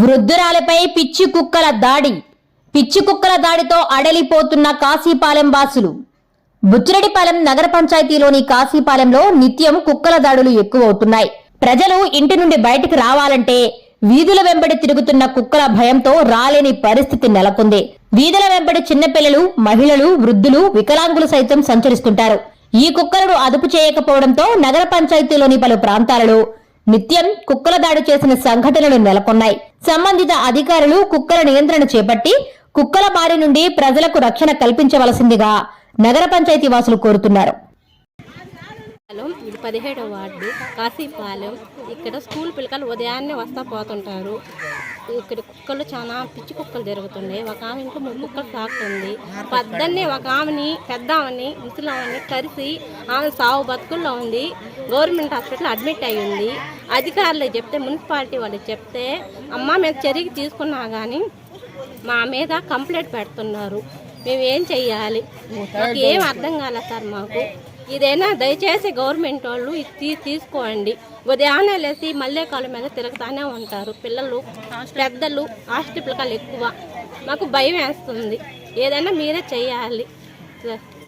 వృద్ధురాలపై పిచ్చి కుక్కల దాడి. పిచ్చి కుక్కల దాడితో అడలిపోతున్న కాశీపాలెం వాసులు. బుచ్చిరెడ్డిపాలెం నగర పంచాయతీలోని కాశీపాలెంలో నిత్యం కుక్కల దాడులు ఎక్కువవుతున్నాయి. ప్రజలు ఇంటి నుండి బయటికి రావాలంటే వీధుల వెంబడి తిరుగుతున్న కుక్కల భయంతో రాలేని పరిస్థితి నెలకొంది. వీధుల వెంబడి చిన్నపిల్లలు మహిళలు వృద్ధులు వికలాంగులు సైతం సంచరిస్తుంటారు. ఈ కుక్కలను అదుపు చేయకపోవడంతో నగర పంచాయతీలోని పలు ప్రాంతాలలో నిత్యం కుక్కల దాడి చేసిన సంఘటనలు నెలకొన్నాయి. సంబంధిత అధికారులు కుక్కల నియంత్రణ చేపట్టి కుక్కల బారి నుండి ప్రజలకు రక్షణ కల్పించవలసిందిగా నగర పంచాయతీ వాసులు కోరుతున్నారు. ఇది పదిహేడవ వార్డు కాశీపాలెం. ఇక్కడ స్కూల్ పిల్లకాయలు ఉదయాన్నే వస్తా పోతుంటారు. ఇక్కడ కుక్కలు చాలా పిచ్చి కుక్కలు జరుగుతున్నాయి ఒక ఆమె ఇంట్లో మూడు కుక్కలు సాకుతుంది పద్దన్నే ఒక ఆమెని పెద్ద ఆమెని ముసలామని కరిసి ఆమె సావు బతుకుల్లో ఉంది. గవర్నమెంట్ హాస్పిటల్ అడ్మిట్ అయ్యి ఉంది. అధికారులకు చెప్తే మున్సిపాలిటీ వాళ్ళకి చెప్తే అమ్మ మేము చర్యకి తీసుకున్నా కానీ మా మీద కంప్లైంట్ పెడుతున్నారు. మేమేం చెయ్యాలి? మాకు ఏం అర్థం కాలే సార్ మాకు. ఇదైనా? దయచేసి గవర్నమెంట్ వాళ్ళు ఇది తీ తీసుకోండి. ఉదయాన్నే లేసి మల్లె కాళ్ళ మీద తిరుగుతానే ఉంటారు పిల్లలు. పెద్దలు హాస్టల్ పిల్లకాయలు ఎక్కువ. మాకు భయం వేస్తుంది. ఏదైనా మీరే చెయ్యాలి. సార్